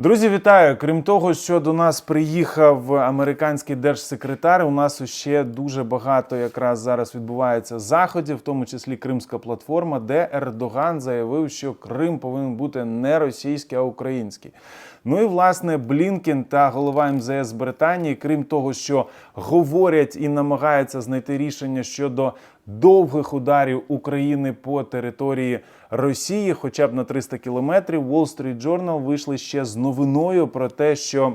Друзі, вітаю! Крім того, що до нас приїхав американський держсекретар, у нас ще дуже багато якраз зараз відбувається заходів, в тому числі Кримська платформа, де Ердоган заявив, що Крим повинен бути не російський, а український. Ну і власне Блінкен та голова МЗС Британії, крім того, що говорять і намагаються знайти рішення щодо довгих ударів України по території Росії, хоча б на 300 кілометрів, Wall Street Journal вийшли ще з новиною про те, що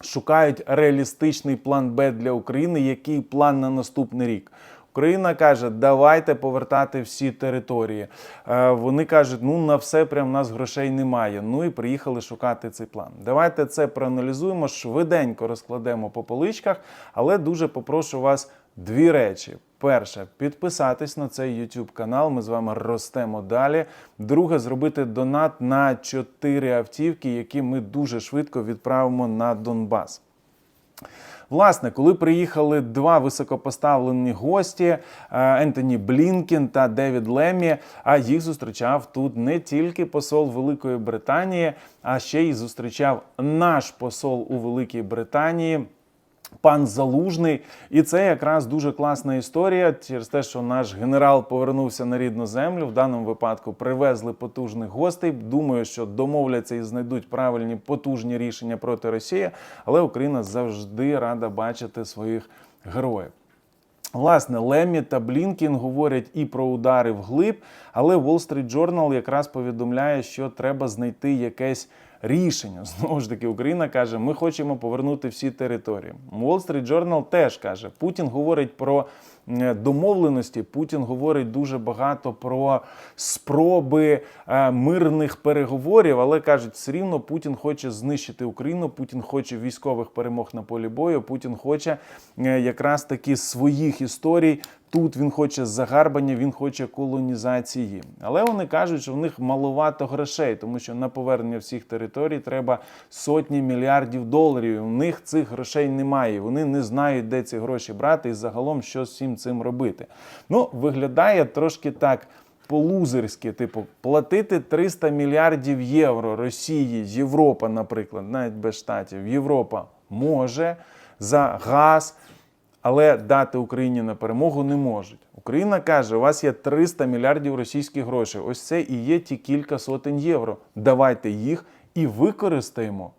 шукають реалістичний план Б для України. Який план на наступний рік? Україна каже, давайте повертати всі території. Е, Вони кажуть, ну на все прям у нас грошей немає. Ну і приїхали шукати цей план. Давайте це проаналізуємо, швиденько розкладемо по поличках, але дуже попрошу вас дві речі. Перше, підписатись на цей YouTube канал. Ми з вами ростемо далі. Друге, зробити донат на 4 автівки, які ми дуже швидко відправимо на Донбас. Власне, коли приїхали два високопоставлені гості е, Ентоні Блінкен та Девід Лемі, а їх зустрічав тут не тільки посол Великої Британії, а ще й зустрічав наш посол у Великій Британії. Пан Залужний, і це якраз дуже класна історія через те, що наш генерал повернувся на рідну землю. В даному випадку привезли потужних гостей. Думаю, що домовляться і знайдуть правильні потужні рішення проти Росії, але Україна завжди рада бачити своїх героїв. Власне, Лемі та Блінкін говорять і про удари вглиб, але Wall Street Journal якраз повідомляє, що треба знайти якесь рішення. Знову ж таки, Україна каже, ми хочемо повернути всі території. Wall Street Journal теж каже, Путін говорить про домовленості. Путін говорить дуже багато про спроби е, мирних переговорів, але кажуть, все рівно Путін хоче знищити Україну. Путін хоче військових перемог на полі бою. Путін хоче е, якраз таки своїх історій. Тут він хоче загарбання, він хоче колонізації. Але вони кажуть, що в них маловато грошей, тому що на повернення всіх територій треба сотні мільярдів доларів. У них цих грошей немає. Вони не знають, де ці гроші брати і загалом що з всім цим робити. Ну, виглядає трошки так. По-лузерськи, типу, платити 300 мільярдів євро Росії, Європа, наприклад, навіть без штатів, Європа може за газ, але дати Україні на перемогу не можуть. Україна каже: у вас є 300 мільярдів російських грошей. Ось це і є ті кілька сотень євро. Давайте їх і використаємо.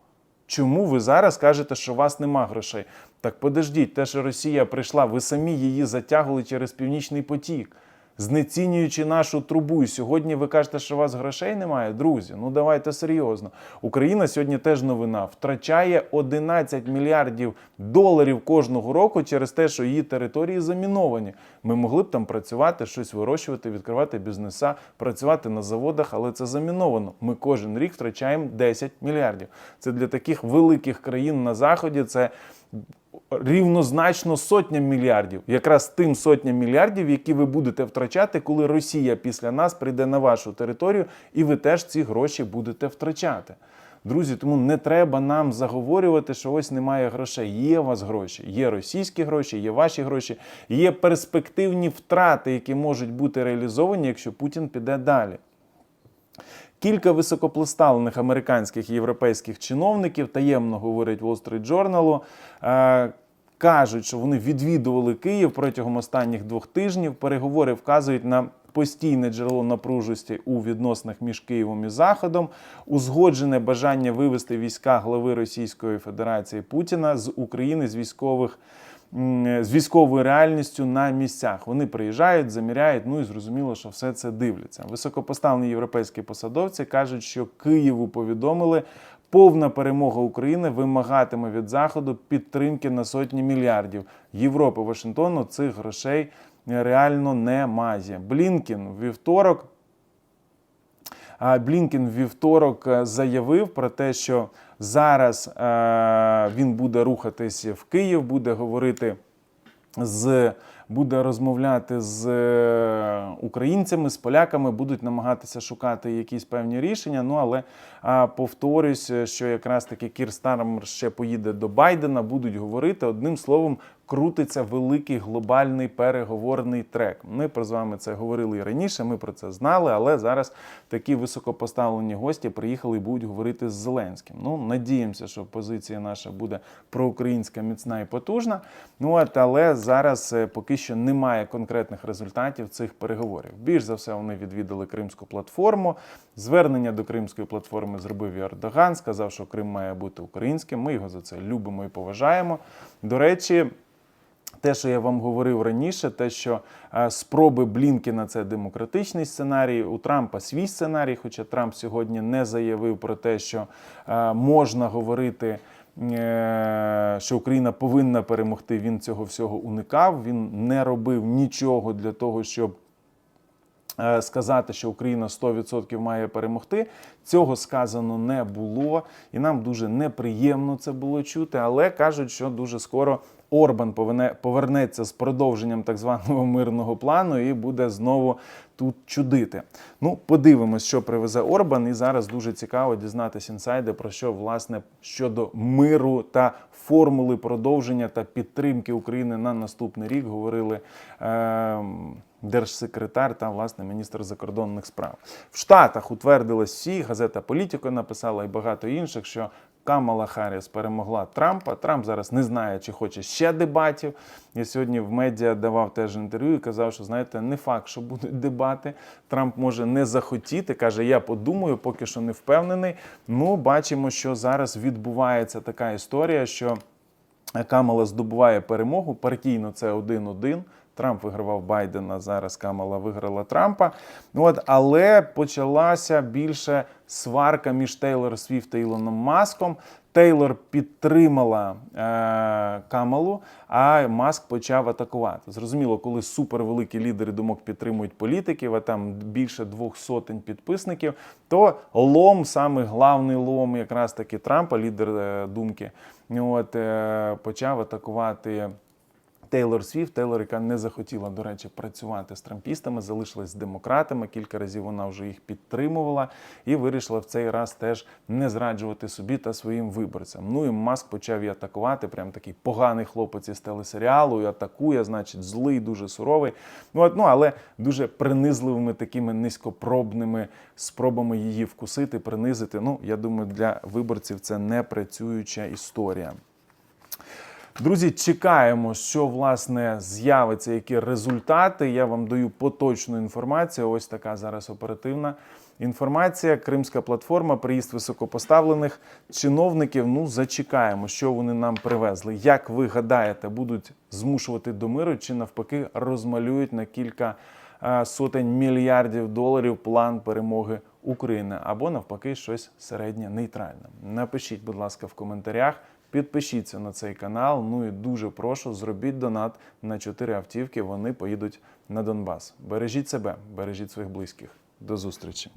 Чому ви зараз кажете, що у вас нема грошей? Так подождіть, те, що Росія прийшла, ви самі її затягували через північний потік, знецінюючи нашу трубу. І сьогодні ви кажете, що у вас грошей немає, друзі. Ну давайте серйозно. Україна сьогодні теж новина втрачає 11 мільярдів доларів кожного року через те, що її території заміновані. Ми могли б там працювати, щось вирощувати, відкривати бізнеса, працювати на заводах, але це заміновано. Ми кожен рік втрачаємо 10 мільярдів. Це для таких великих країн на заході. Це рівнозначно сотням мільярдів, якраз тим сотням мільярдів, які ви будете втрачати, коли Росія після нас прийде на вашу територію, і ви теж ці гроші будете втрачати. Друзі, тому не треба нам заговорювати, що ось немає грошей. Є у вас гроші, є російські гроші, є ваші гроші, є перспективні втрати, які можуть бути реалізовані, якщо Путін піде далі. Кілька високопоставлених американських і європейських чиновників таємно говорять Wall Street Journal, е, кажуть, що вони відвідували Київ протягом останніх двох тижнів. Переговори вказують на постійне джерело напружності у відносинах між Києвом і Заходом, узгоджене бажання вивести війська глави Російської Федерації Путіна з України з військових. М, З військовою реальністю на місцях вони приїжджають, заміряють. Ну і зрозуміло, що все це дивляться. Високопоставлені європейські посадовці кажуть, що Києву повідомили, повна перемога України вимагатиме від заходу підтримки на сотні мільярдів. Європи Вашингтону цих грошей реально немає. Блінкін вівторок. В вівторок е, заявив про те, що зараз е, він буде рухатись в Київ, буде говорити з буде розмовляти з е, українцями, з поляками, будуть намагатися шукати якісь певні рішення. Ну але повторюсь, що якраз таки Кір Стармер ще поїде до Байдена, будуть говорити одним словом крутиться великий глобальний переговорний трек. Ми про з вами це говорили і раніше. Ми про це знали, але зараз такі високопоставлені гості приїхали і будуть говорити з Зеленським. Ну надіємося, що позиція наша буде проукраїнська, міцна і потужна. Ну от але зараз е, поки що немає конкретних результатів цих переговорів. Більш за все, вони відвідали Кримську платформу. Звернення до Кримської платформи зробив Ердоган, сказав, що Крим має бути українським. Ми його за це любимо і поважаємо. До речі. Те, що я вам говорив раніше, те, що е, спроби Блінкіна це демократичний сценарій, у Трампа свій сценарій, хоча Трамп сьогодні не заявив про те, що е, можна говорити. е, Що Україна повинна перемогти, він цього всього уникав. Він не робив нічого для того, щоб сказати, що Україна 100% має перемогти. Цього сказано не було, і нам дуже неприємно це було чути. Але кажуть, що дуже скоро Орбан повернеться з продовженням так званого мирного плану і буде знову тут чудити. Ну, подивимось, що привезе Орбан. І зараз дуже цікаво дізнатися інсайди про що власне щодо миру та формули продовження та підтримки України на наступний рік говорили. Е- Держсекретар та власне міністр закордонних справ в Штатах утвердились всі. Газета Політіко написала і багато інших, що Камала Харріс перемогла Трампа. Трамп зараз не знає, чи хоче ще дебатів. Я сьогодні в медіа давав теж інтерв'ю і казав, що знаєте, не факт, що будуть дебати. Трамп може не захотіти. каже, я подумаю, поки що не впевнений. Ну, бачимо, що зараз відбувається така історія, що Камала здобуває перемогу. Партійно це 1-1. Трамп вигравав Байдена. Зараз Камала виграла Трампа. Ну, От, але почалася більше сварка між Тейлор Свіфт та Ілоном Маском. Тейлор підтримала е, Камалу, а Маск почав атакувати. Зрозуміло, коли супервеликі лідери думок підтримують політиків, а там більше двох сотень підписників, то лом, саме главний лом, якраз таки Трампа, лідер е, думки, от, е, почав атакувати. Тейлор Свіфт, Тейлор, яка не захотіла, до речі, працювати з трампістами, залишилась з демократами. Кілька разів вона вже їх підтримувала і вирішила в цей раз теж не зраджувати собі та своїм виборцям. Ну і Маск почав її атакувати. Прям такий поганий хлопець із телесеріалу, і атакує, значить, злий, дуже суровий. Ну, от, ну але дуже принизливими такими низькопробними спробами її вкусити, принизити. Ну, я думаю, для виборців це не працююча історія. Друзі, чекаємо, що власне з'явиться, які результати. Я вам даю поточну інформацію. Ось така зараз оперативна інформація. Кримська платформа, приїзд високопоставлених чиновників. Ну, зачекаємо, що вони нам привезли. Як ви гадаєте, будуть змушувати до миру чи навпаки розмалюють на кілька е, сотень мільярдів доларів план перемоги України або навпаки щось середнє нейтральне? Напишіть, будь ласка, в коментарях. Підпишіться на цей канал. Ну і дуже прошу, зробіть донат на 4 автівки. Вони поїдуть на Донбас. Бережіть себе, бережіть своїх близьких. До зустрічі.